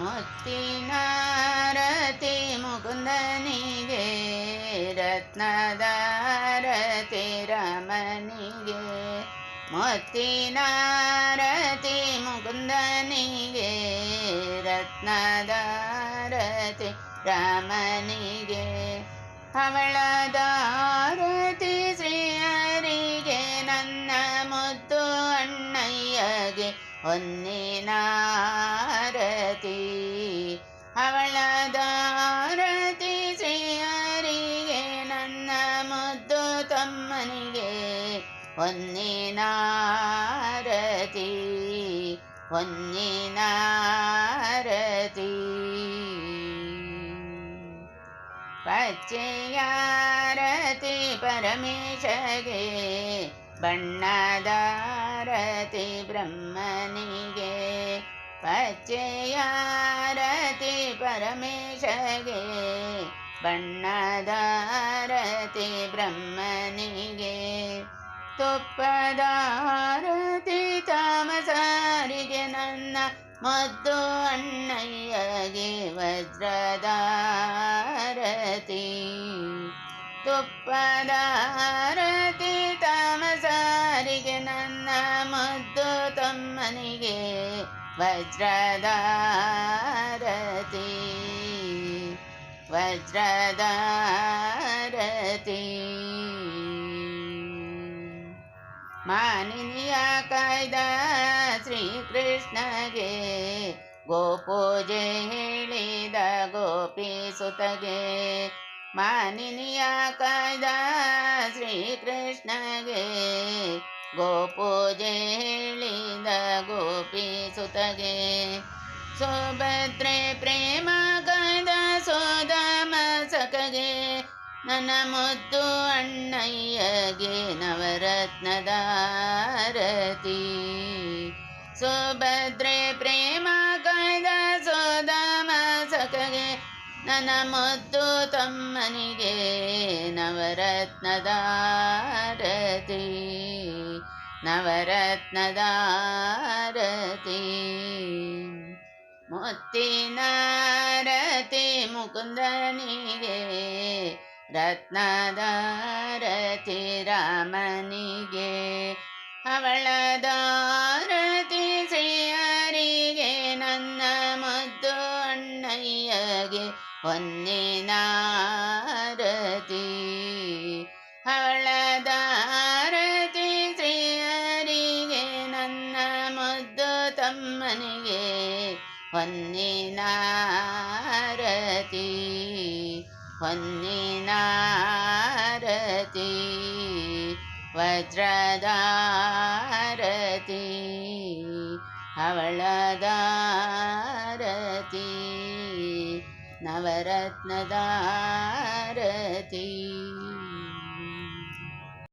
മുക്തിനാരതി മുകുന്ദനികെ രത്നദാരതി രമണികെ മുക്തിനാരതി മുകുന്ദനികെ രത്നദാരതി രമണികെ അവളദാരതി ഒന്നിനാരതി ಅವಳದಾರತಿ ಶ್ರೀಯರಿಗೆ ನನ್ನ ಮುದ್ದು ತಮ್ಮನಿಗೆ ಒಂದಿನಾರತಿ ಒಂದಿನಾರತಿ ಪಚ್ಚೆಯಾರತಿ ಪರಮೇಶಗೆ ಬಣ್ಣದಾರತಿ ಬ್ರಹ್ಮನಿಗೆ ಪಚ್ಚೆಯಾರತಿ ಪರಮೇಶಗೆ ಬಣ್ಣದಾರತಿ ಬ್ರಹ್ಮನಿಗೆ ತುಪ್ಪದಾರತಿ ತಾಮಸಾರಿಗೆ ನನ್ನ ಮದ್ದು ಅಣ್ಣಯ್ಯಗೆ ವಜ್ರದಾರತಿ ತುಪ್ಪದಾರ वज्रदार वज्रदाररतीनिनिया कायदा कृष्ण गे गोपोजली द सुत गे मानिनिया कायदा कृष्ण गे ಗೋಪೂಜೆ ಹೇಳಿದ ಗೋಪಿ ಸುತಗೆ ಸುಭದ್ರೆ ಪ್ರೇಮ ಗದ ಸೋದಮ ಸಖಗೆ ನನ್ನ ಮುದ್ದು ಅಣ್ಣಯ್ಯಗೆ ನವರತ್ನದಾರತಿ ಸುಭದ್ರೆ ಪ್ರೇಮ ಗದ ಸೋದಮ ಸಖಗೆ ನನ್ನ ಮುದ್ದು ತಮ್ಮನಿಗೆ ನವರತ್ನದಾರತಿ നവരത്നദാരതി മുത്തിനാരതി മുകുന്ദനിಗೆ ರತ್ನದಾರತಿ ರಾಮನಿಗೆ ಅವಳದಾರತಿ ಶ್ರೀಯರಿಗೆ ನನ್ನ ಮುದ್ದು ಅಣ್ಣಯ್ಯಗೆ ಹೊನ್ನಿನಾರತಿ ಬ್ರಹ್ಮನಿಗೆ ಹೊನ್ನಿನಾರತಿ ಹೊನ್ನಿನಾರತಿ ವಜ್ರದಾರತಿ ಅವಳದಾರತಿ ನವರತ್ನದಾರತಿ